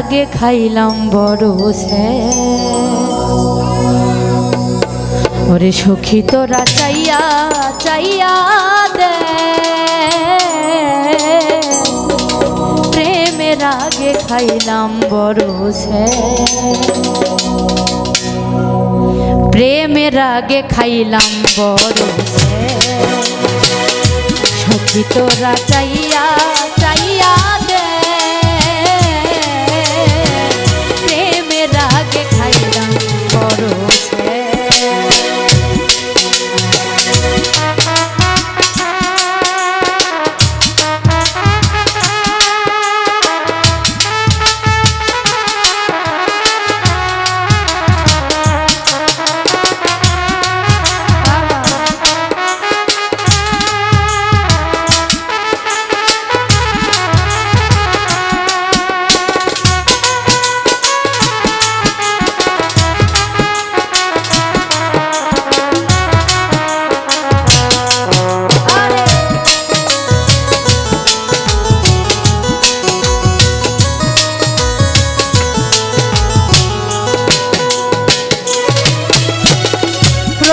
রাগে খাইলাম বড় ওরে সখী তোরা চাইয়া চাইয়া দে। প্রেমের আগে খাইলাম বড় প্রেমের আগে খাইলাম বড় সখী তোরা চাইয়া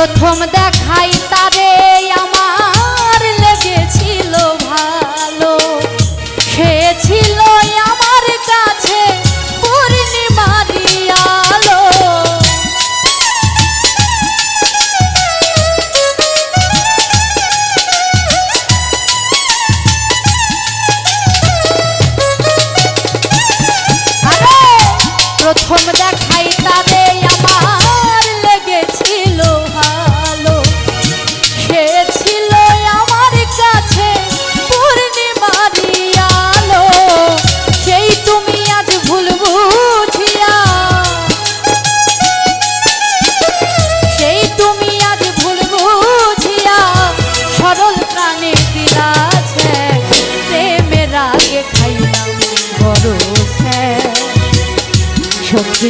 প্রথম দেখাই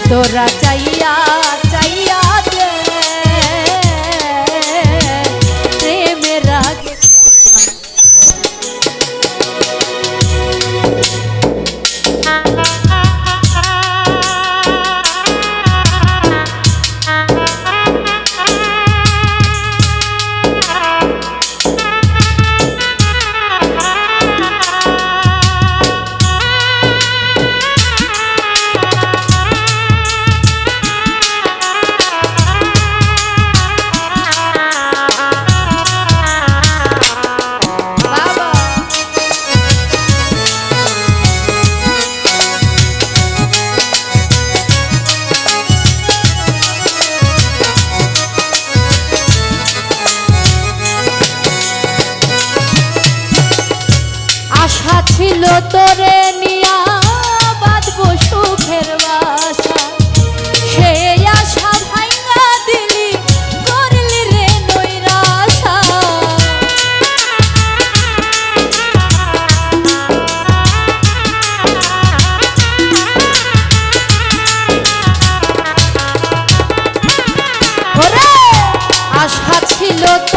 তোরা চাই তোরে নিয়া বাঁধব সুখের বাসা। সে আশা ভাঙা দিলি, করলি রে নৈরাশা। আশা ছিল তো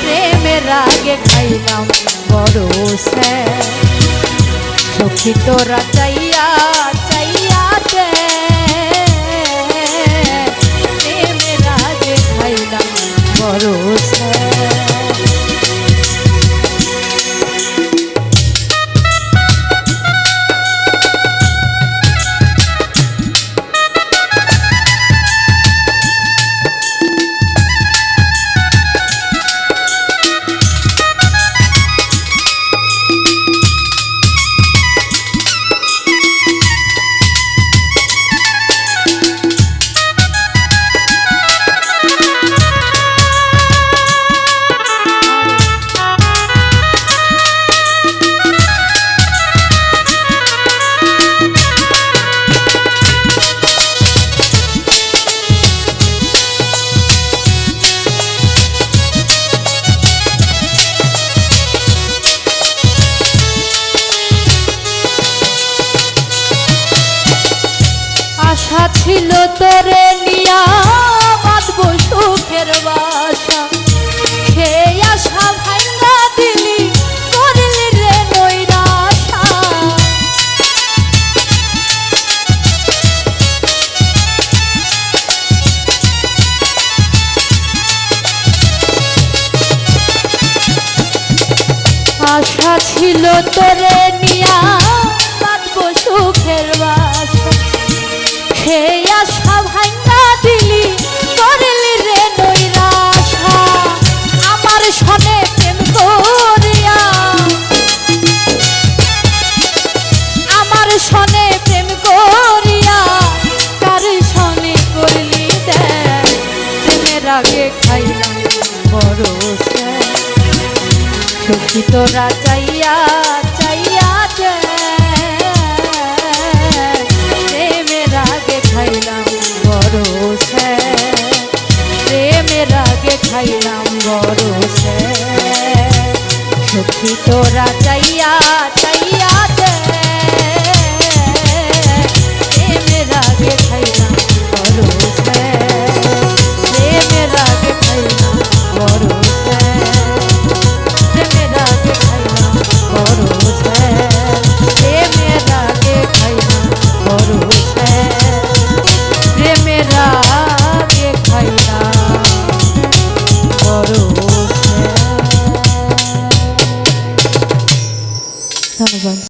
প্রেমের আগে খাইলাম বড় স্যার সখী তোরা চাইয়া চাইয়া ছিল তোরে নিয়া বাঁধব সুখের বাসা। সেই আশা ভাঙ্গা দিলি, করলি রে নৈরাশা। আশা ছিল তোরে নিয়া বাঁধব সুখের সখী তোরা চাইয়া চাইয়া প্রেমের আগে খাইলাম বড় প্রেমের আগে খাইলাম বড় সখী তোরা চাইয়া চাইয়া